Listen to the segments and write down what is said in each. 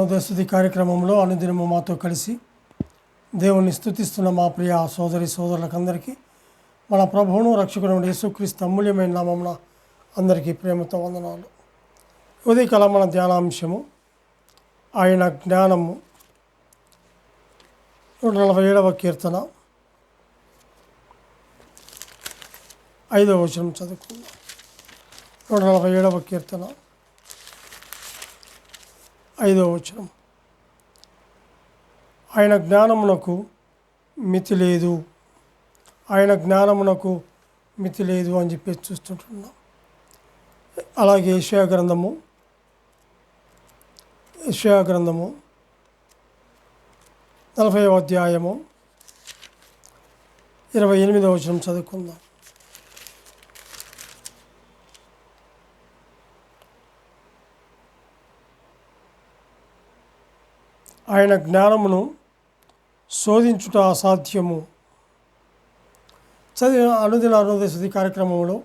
అరుణోదయస్థుతి కార్యక్రమంలో అనుదినము మాతో కలిసి దేవుణ్ణి స్థుతిస్తున్న మా ప్రియ సోదరి సోదరులకందరికీ మన ప్రభువును రక్షకుడు యేసుక్రీస్తు అమూల్యమైన నామమున అందరికీ ప్రేమతో వందనాలు. ఉదయకాల మన ధ్యానాంశము ఆయన జ్ఞానము. నూట నలభై ఏడవ కీర్తన. ఐదవ వచనం చదువుకుందాం. నూట నలభై ఏడవ కీర్తన. ఐదవ వచనం. ఆయన జ్ఞానమునకు మితి లేదు. ఆయన జ్ఞానమునకు మితి లేదు అని చెప్పి చూస్తుంటున్నాం. అలాగే యెషయా గ్రంథము యెషయా గ్రంథము నలభై అధ్యాయము ఇరవై ఎనిమిదవ వచనం చదువుకుందాం. ఆయన జ్ఞానమును శోధించుట అసాధ్యము. చదివిన అనుదిన అరుణోదయ కార్యక్రమంలో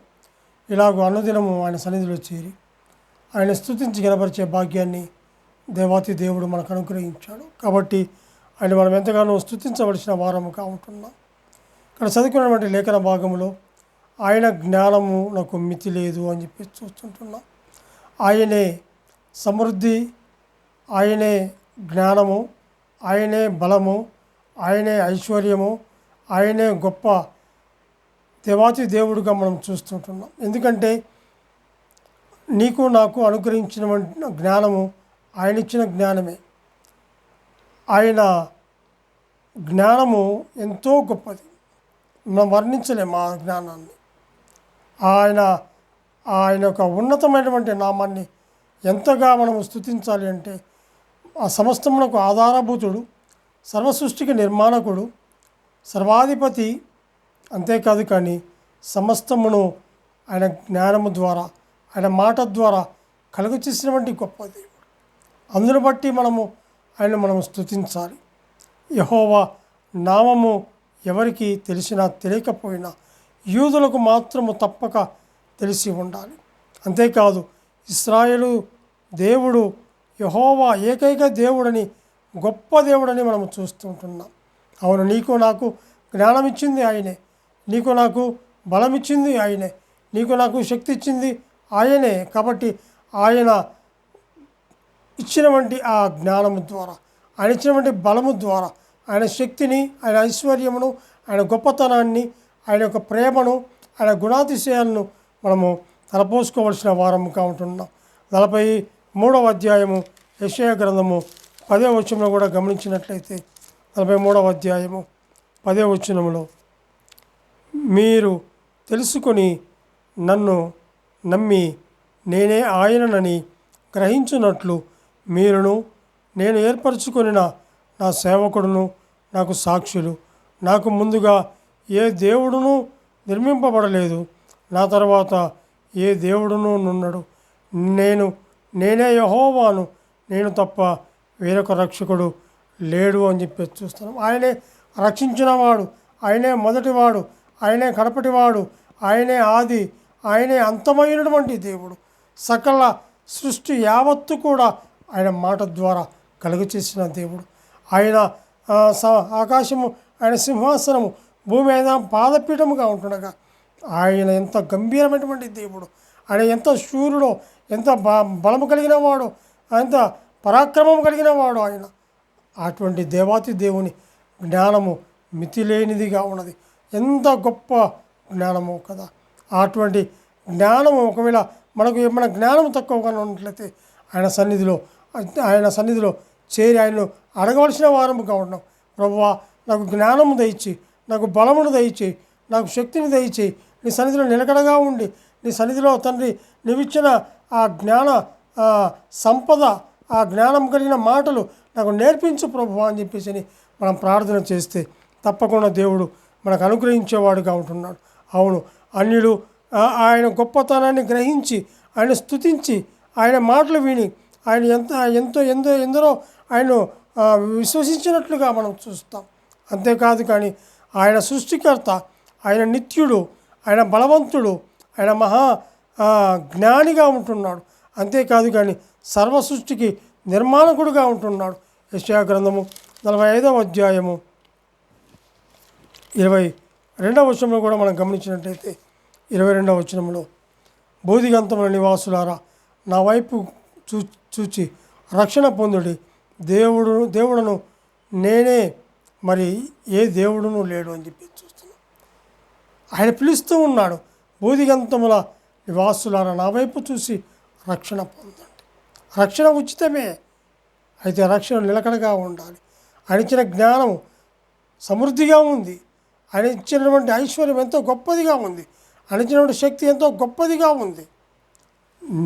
ఇలాగ అనుదినము ఆయన సన్నిధిలో చేరి ఆయన స్థుతించి గనపరిచే భాగ్యాన్ని దేవాతి దేవుడు మనకు అనుగ్రహించాడు. కాబట్టి ఆయన మనం ఎంతగానో స్థుతించవలసిన వారముగా ఉంటున్నాం. ఇక్కడ చదువుకున్నటువంటి లేఖన భాగంలో ఆయన జ్ఞానము నాకు మితి లేదు అని చెప్పి చూస్తుంటున్నాం. ఆయనే సమృద్ధి ఆయనే జ్ఞానము ఆయనే బలము ఆయనే ఐశ్వర్యము ఆయనే గొప్ప దేవాతి దేవుడుగా మనం చూస్తుంటున్నాం. ఎందుకంటే నీకు నాకు అనుగ్రహించిన జ్ఞానము ఆయన ఇచ్చిన జ్ఞానమే. ఆయన జ్ఞానము ఎంతో గొప్పది. మనం వర్ణించలేము ఆ జ్ఞానాన్ని. ఆయన ఆయన యొక్క ఉన్నతమైనటువంటి నామాన్ని ఎంతగా మనము స్థుతించాలి అంటే ఆ సమస్తమునకు ఆధారభూతుడు సర్వసృష్టికి నిర్మాణకుడు సర్వాధిపతి అంతేకాదు కానీ సమస్తమును ఆయన జ్ఞానము ద్వారా ఆయన మాట ద్వారా కలుగు చేసినటువంటి గొప్ప దేవుడు. అందును బట్టి మనము ఆయన మనం స్థుతించాలి యహోవా నామము ఎవరికి తెలిసినా తెలియకపోయినా యూదులకు మాత్రము తప్పక తెలిసి ఉండాలి. అంతేకాదు ఇస్రాయేలు దేవుడు యహోవా ఏకైక దేవుడని గొప్ప దేవుడని మనం చూస్తుంటున్నాం అవును నీకు నాకు జ్ఞానం ఇచ్చింది ఆయనే. నీకు నాకు బలం ఇచ్చింది ఆయనే. నీకు నాకు శక్తి ఇచ్చింది ఆయనే. కాబట్టి ఆయన ఇచ్చినటువంటి ఆ జ్ఞానము ద్వారా ఆయన ఇచ్చినటువంటి బలము ద్వారా ఆయన శక్తిని ఆయన ఐశ్వర్యమును ఆయన గొప్పతనాన్ని ఆయన యొక్క ప్రేమను ఆయన గుణాతిశయాలను మనము తలపోసుకోవలసిన వారముగా ఉంటున్నాం. నలభై మూడవ అధ్యాయము యశయ గ్రంథము పదే వచనంలో కూడా గమనించినట్లయితే నలభై మూడవ అధ్యాయము పదే వచనములో మీరు తెలుసుకొని నన్ను నమ్మి నేనే ఆయననని గ్రహించున్నట్లు మీరును నేను ఏర్పరచుకున్న నా సేవకుడును నాకు సాక్షులు. నాకు ముందుగా ఏ దేవుడును నిర్మింపబడలేదు. నా తర్వాత ఏ దేవుడును నున్నడు. నేను నేనే యహోవాను నేను తప్ప వేరొక రక్షకుడు లేడు అని చెప్పి చూస్తాను ఆయనే రక్షించినవాడు ఆయనే మొదటివాడు ఆయనే కడపటివాడు ఆయనే ఆది ఆయనే అంతమైనటువంటి దేవుడు. సకల సృష్టి యావత్తు కూడా ఆయన మాట ద్వారా కలుగు చేసిన దేవుడు. ఆయన స- ఆకాశము ఆయన సింహాసనము భూమి మీద పాదపీఠముగా ఉంటుండగా ఆయన ఎంత గంభీరమైనటువంటి దేవుడు ఆయన ఎంత శూరుడో ఎంత బ బలము కలిగిన వాడు ఎంత పరాక్రమం కలిగిన వాడు ఆయన. అటువంటి దేవాతి దేవుని జ్ఞానము మితిలేనిదిగా ఉన్నది. ఎంత గొప్ప జ్ఞానము కదా. అటువంటి జ్ఞానము ఒకవేళ మనకు ఏమైనా జ్ఞానం తక్కువగా ఉన్నట్లయితే ఆయన సన్నిధిలో ఆయన సన్నిధిలో చేరి ఆయనను అడగవలసిన వారముగా ఉన్నాం. ప్రభువా నాకు జ్ఞానము దయచి నాకు బలమును దయచి నాకు శక్తిని దయచి నీ సన్నిధిలో నిలకడగా ఉండి నీ సన్నిధిలో తండ్రి నీవిచ్చిన ఆ జ్ఞాన సంపద ఆ జ్ఞానం కలిగిన మాటలు నాకు నేర్పించు ప్రభు అని చెప్పేసి అని మనం ప్రార్థన చేస్తే తప్పకుండా దేవుడు మనకు అనుగ్రహించేవాడుగా ఉంటున్నాడు. అవును అన్యులు ఆయన గొప్పతనాన్ని గ్రహించి ఆయన స్తుతించి ఆయన మాటలు విని ఆయన ఎంత ఎంతో ఎంతో ఎందరో ఆయన విశ్వసించినట్లుగా మనం చూస్తాం. అంతేకాదు కానీ ఆయన సృష్టికర్త ఆయన నిత్యుడు ఆయన బలవంతుడు ఆయన మహా జ్ఞానిగా ఉంటున్నాడు. అంతేకాదు కానీ సర్వ సృష్టికి నిర్మాణకుడుగా ఉంటున్నాడు. యశా గ్రంథము నలభై ఐదవ అధ్యాయము. ఇరవై రెండవ వచనంలో కూడా మనం గమనించినట్టయితే ఇరవై రెండవ వచనంలో బోధిగంతముల నివాసులారా నా వైపు చూ చూచి రక్షణ పొందుడి. దేవుడు దేవుడును నేనే మరి ఏ దేవుడును లేడు అని చెప్పి చూస్తున్నాం. ఆయన పిలుస్తూ ఉన్నాడు బోధిగంతముల నివాసులారా నా వైపు చూసి రక్షణ పొందండి. రక్షణ ఉచితమే. అయితే రక్షణ నిలకడగా ఉండాలి. ఆయన ఇచ్చిన జ్ఞానం సమృద్ధిగా ఉంది. ఆయన ఇచ్చినటువంటి ఐశ్వర్యం ఎంతో గొప్పదిగా ఉంది. ఆయన ఇచ్చినటువంటి శక్తి ఎంతో గొప్పదిగా ఉంది.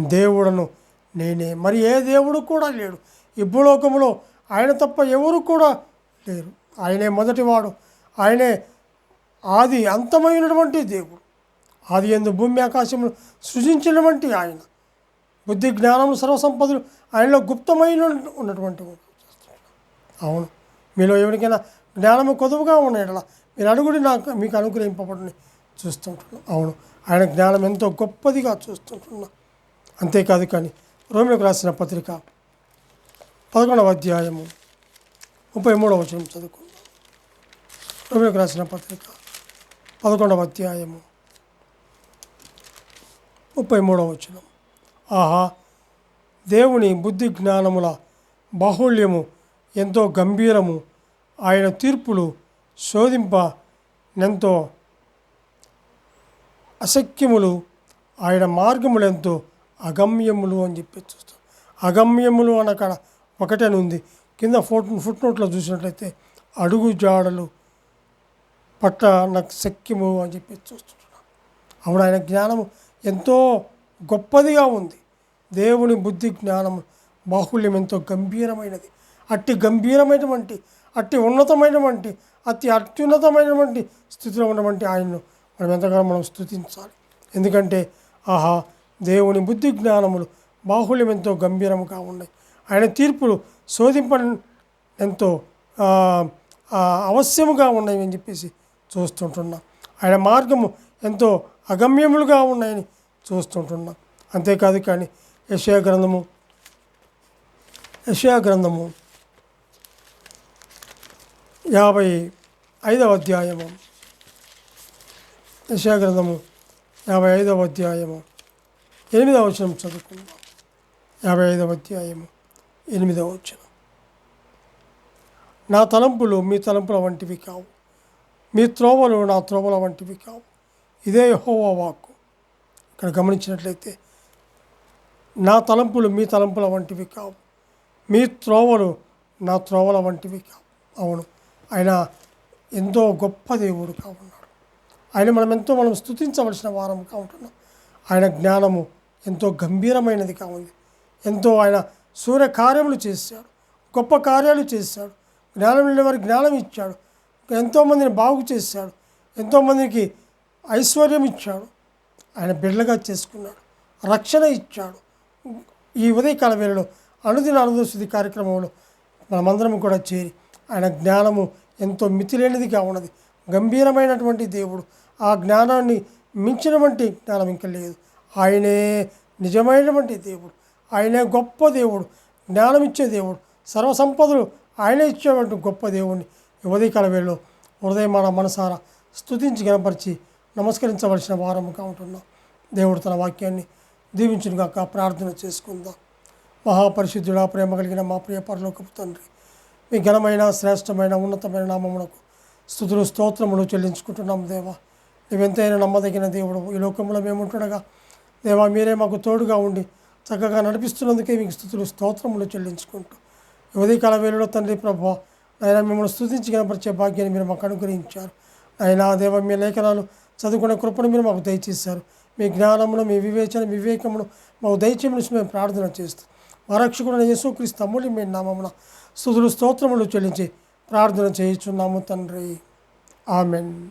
దేవుడను నేనే. మరి ఏ దేవుడు కూడా లేడు. ఈ భూలోకంలో ఆయన తప్ప ఎవరు కూడా లేరు. ఆయనే మొదటివాడు. ఆయనే ఆది అంతమైనటువంటి దేవుడు. ఆది ఎందు భూమి ఆకాశములు సృజించినటువంటి ఆయన. బుద్ధి జ్ఞానము సర్వసంపదలు ఆయనలో గుప్తమైన ఉన్నటువంటి అవును. మీలో ఎవరికైనా జ్ఞానము కొదువుగా ఉండేలా మీరు అడుగుడి నాకు మీకు అనుగ్రహింపబడిని చూస్తుంటున్నాను అవును. ఆయన జ్ఞానం ఎంతో గొప్పదిగా చూస్తుంటున్నా. అంతేకాదు కానీ రోమిలకు రాసిన పత్రిక పదకొండవ అధ్యాయము ముప్పై మూడవ వచనం చదువుకుందాం. రోమిలకు రాసిన పత్రిక పదకొండవ అధ్యాయము ముప్పై మూడవ వచనం. ఆహా దేవుని బుద్ధి జ్ఞానముల బాహుళ్యము ఎంతో గంభీరము. ఆయన తీర్పులు శోధింప నెంతో అసఖ్యములు ఆయన మార్గములు ఎంతో అగమ్యములు అని చెప్పి చూస్తాం. అగమ్యములు అని అక్కడ ఒకటే ఉంది. కింద ఫోట్ ఫుట్ నోట్లో చూసినట్లయితే అడుగు జాడలు పట్ట నాకు సఖ్యము అని చెప్పి చూస్తున్నాం అప్పుడు ఆయన జ్ఞానము ఎంతో గొప్పదిగా ఉంది. దేవుని బుద్ధి జ్ఞానము బాహుల్యం ఎంతో గంభీరమైనది. అట్టి గంభీరమైనటువంటి అట్టి ఉన్నతమైనటువంటి అతి అత్యున్నతమైనటువంటి స్థితిలో ఉన్నటువంటి ఆయన్ను మనం ఎంతగానో మనం స్థుతించాలి ఎందుకంటే ఆహా దేవుని బుద్ధి జ్ఞానములు బాహుల్యం ఎంతో గంభీరముగా ఉన్నాయి. ఆయన తీర్పులు శోధింప ఎంతో అవశ్యముగా ఉన్నాయి అని చెప్పేసి చూస్తుంటున్నాం. ఆయన మార్గము ఎంతో అగమ్యములుగా ఉన్నాయని చూస్తుంటున్నాం. అంతేకాదు కానీ యశయా గ్రంథము యశయా గ్రంథము యాభై ఐదవ అధ్యాయము. యశయా గ్రంథము యాభై ఐదవ అధ్యాయము. ఎనిమిదవ వచనం చదువుకుందాం. యాభై ఐదవ అధ్యాయము ఎనిమిదవ వచనం. నా తలంపులు మీ తలంపుల వంటివి కావు. మీ త్రోవలు నా త్రోవల వంటివి కావు. ఇదే యహోవా వాక్కు. ఇక్కడ గమనించినట్లయితే నా తలంపులు మీ తలంపుల వంటివి కావు. మీ త్రోవలు నా త్రోవల వంటివి కావు. అవును ఆయన ఎంతో గొప్ప దేవుడు కావున్నాడు. ఆయన మనం ఎంతో మనం స్థుతించవలసిన వారం కావుంటున్నాం ఆయన జ్ఞానము ఎంతో గంభీరమైనది కావుంది. ఎంతో ఆయన సూర్య కార్యములు చేశాడు గొప్ప కార్యాలు చేశాడు. జ్ఞానం లేని వారికి జ్ఞానం ఇచ్చాడు ఎంతోమందిని బాగు చేశాడు. ఎంతోమందికి ఐశ్వర్యం ఇచ్చాడు. ఆయన బిడ్డలుగా చేసుకున్నాడు. రక్షణ ఇచ్చాడు. ఈ ఉదయకాల వేళలో అనుదిన అనుదశుద్ధి కార్యక్రమంలో మనమందరం కూడా చేరి ఆయన జ్ఞానము ఎంతో మితిలేనిదిగా ఉన్నది. గంభీరమైనటువంటి దేవుడు. ఆ జ్ఞానాన్ని మించినటువంటి జ్ఞానం ఇంకా లేదు. ఆయనే నిజమైనటువంటి దేవుడు. ఆయనే గొప్ప దేవుడు. జ్ఞానం ఇచ్చే దేవుడు. సర్వసంపదలు ఆయనే ఇచ్చేటువంటి గొప్ప దేవుడిని ఉదయకాల వేళలో హృదయం మన మనసారా స్థుతించి గనపరిచి నమస్కరించవలసిన వారముగా ఉంటున్నాం దేవుడు తన వాక్యాన్ని దీవించునుగాక ప్రార్థన చేసుకుందాం. మహాపరిశుద్ధుడా ప్రేమ కలిగిన మా ప్రియ పరలోకపు తండ్రి మీ ఘనమైన శ్రేష్టమైన ఉన్నతమైన నామమునకు స్థుతులు స్తోత్రములు చెల్లించుకుంటున్నాం దేవా. నీవెంతైనా నమ్మదగిన దేవుడు ఈ లోకంలో మేము ఉంటుండగా దేవా మీరే మాకు తోడుగా ఉండి చక్కగా నడిపిస్తున్నందుకే మీకు స్థుతులు స్తోత్రములు చెల్లించుకుంటూ ఉదయకాల వేళలో తండ్రి ప్రభా నైనా మిమ్మల్ని స్థుతించి కనపరిచే భాగ్యాన్ని మీరు మాకు అనుగ్రహించారు. అయినా దేవ మీ లేఖనాలు చదువుకునే కృపను మీరు మాకు దయచేశారు. మీ జ్ఞానమును మీ వివేచన వివేకమును మాకు దయచేయమని మేము ప్రార్థన చేస్తాం మా రక్షకుడైన యేసుక్రీస్తు అమూల్య మీ నామమున స్థుతులు స్తోత్రములు చెల్లించి ప్రార్థన చేయించున్నాము తండ్రి. ఆమెన్.